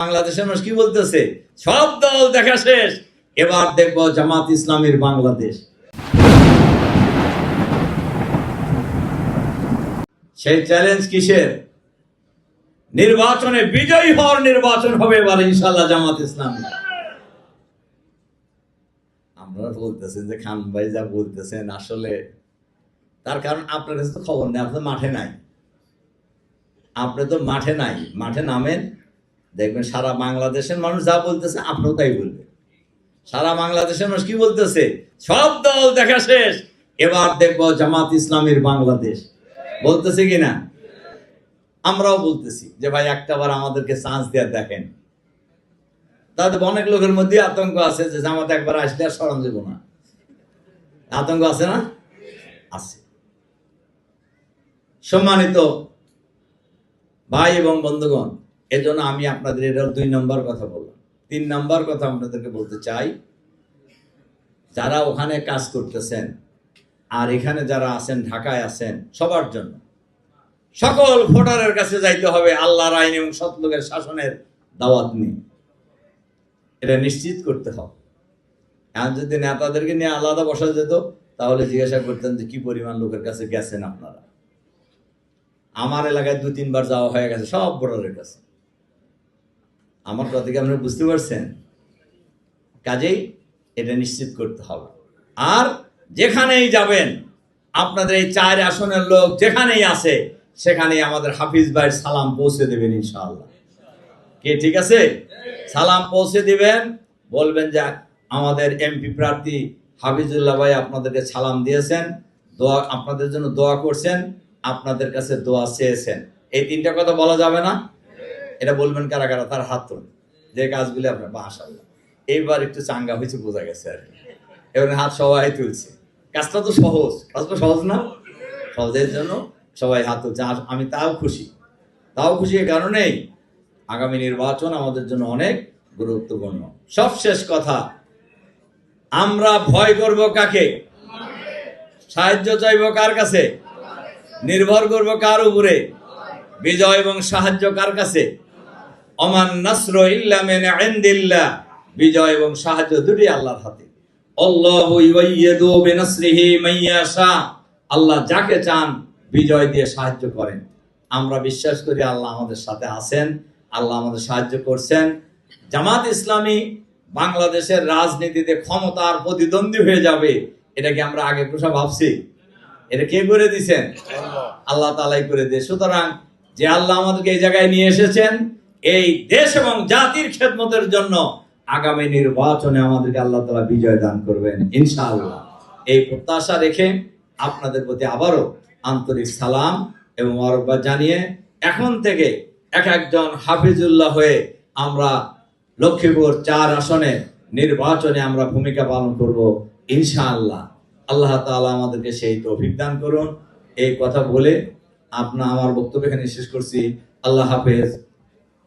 বাংলাদেশের মানুষ কি বলতেছে? সব দল দেখা শেষ। এবার দেখব জামাত ইসলামের বাংলাদেশ। সেই চ্যালেঞ্জ কিসের? নির্বাচনে বিজয়ী হওয়ার নির্বাচন হবে এবার ইনশাল্লাহ জামাত ইসলামী। আপনারা বলতেছেন যে খান ভাই যা বলতেছেন আসলে, তার কারণ আপনার কাছে তো খবর নেই, আপনি মাঠে নাই। আপনি তো মাঠে নাই, মাঠে নামেন। দেখবেন সারা বাংলাদেশের মানুষ যা বলতেছে আপনিও তাই বলবেন সারা বাংলাদেশের মানুষ কি বলতেছে? সব দল দেখা শেষ। এবার দেখব জামাত ইসলামের বাংলাদেশ। বলতেছে কিনা? আমরাও বলতেছি যে, ভাই, একটা বার আমাদেরকে চান্স দিয়ে দেখেন। তাদের অনেক লোকের মধ্যে আতঙ্ক আছে যে, জামাত একবার আসলে আর দেব না। আতঙ্ক আছে না? আছে। সম্মানিত ভাই এবং বন্ধুগণ এজন্য আমি আপনাদের এটা দুই নম্বর কথা বললাম। তিন নম্বর কথা আপনাদেরকে বলতে চাই, যারা ওখানে কাজ করতেছেন আর এখানে যারা আছেন, ঢাকায় আছেন, সবার জন্য। সকল ভোটারের কাছে যাইতে হবে আল্লাহর আইন এবং সৎলোকের শাসনের দাওয়াত নিয়ে। এটা নিশ্চিত করতে হবে। এখন যদি নেতাদেরকে নিয়ে আলাদা বসা যেত, তাহলে জিজ্ঞাসা করতেন যে কি পরিমাণ লোকের কাছে গেছেন আপনারা। আমার এলাকায় দু তিনবার যাওয়া হয়ে গেছে, সব ভোটারের কাছে। আমার কথা আপনারা বুঝতে পারছেন? কাজেই এটা নিশ্চিত করতে হবে। আর যেখানেই যাবেন, আপনাদের এই চার আসনের লোক যেখানেই আছে, সেখানেই আমাদের হাফিজ ভাইয়ের সালাম পৌঁছে দেবেন ইনশাআল্লাহ। কে, ঠিক আছে? সালাম পৌঁছে দিবেন, বলবেন যে আমাদের এমপি প্রার্থী হাফিজুল্লাহ ভাই আপনাদেরকে সালাম দিয়েছেন, দোয়া, আপনাদের জন্য দোয়া করছেন, আপনাদের কাছে দোয়া চেয়েছেন। এই তিনটা কথা বলা যাবে না? এটা বলবেন কারা কারা? তার হাত তুলুন। যে কাজগুলি আপনার মাশাল্লাহ এইবার একটু চাঙ্গা হয়েছে, বোঝা গেছে আর কি। এবার হাত সবাই তুলছে। কাজটা তো সহজ। কাজটা সহজ না? সহজের জন্য সবাই হাত তুলছে। আমি তাও খুশি। তাও খুশি এ কারণেই আগামী নির্বাচন আমাদের জন্য অনেক গুরুত্বপূর্ণ। সবশেষ কথা, আমরা ভয় করব কাকে? সাহায্য চাইব কার কাছে? নির্ভর করব কার উপরে? বিজয় এবং সাহায্য কার কাছে? অমান নাসর ইল্লা মিন ইনদিল্লাহ। বিজয় এবং সাহায্য দুটি আল্লাহর হাতে। আল্লাহু ইউয়াইয়িদু বিনাসরিহি মাইয়াশা আল্লাহ যাকে চান বিজয় দিয়ে সাহায্য করেন। আমরা বিশ্বাস করি আল্লাহ আমাদের সাথে আছেন আল্লাহ আমাদের সাহায্য করছেন। জামাত ইসলামী বাংলাদেশের রাজনীতিতে ক্ষমতার প্রতিদ্বন্দ্বী হয়ে যাবে এটা কি আমরা আগে কোথা ভাবছি। এটা কে করে দিছেন? আল্লাহ। তালাই করে দিয়ে। সুতরাং যে আল্লাহ আমাদেরকে এই জায়গায় নিয়ে এসেছেন এই দেশ এবং জাতির খেদমতের জন্য আগামী নির্বাচনে আমাদেরকে আল্লাহ তালা বিজয় দান করবেন, ইনশাআল্লাহ। এই প্রত্যাশা রেখে আপনাদের প্রতি আবারও আন্তরিক সালাম এবং মরব্বা জানিয়ে এখন থেকে এক একজন হাফিজুল্লাহ হয়ে আমরা লক্ষ্মীপুর চার আসনে নির্বাচনে আমরা ভূমিকা পালন করব, ইনশাআল্লাহ। আল্লাহ তাআলা আমাদেরকে সেই তৌফিক দান করুন। এই কথা বলে আপনা, আমার বক্তব্য এখানে শেষ করছি। আল্লাহ হাফেজ।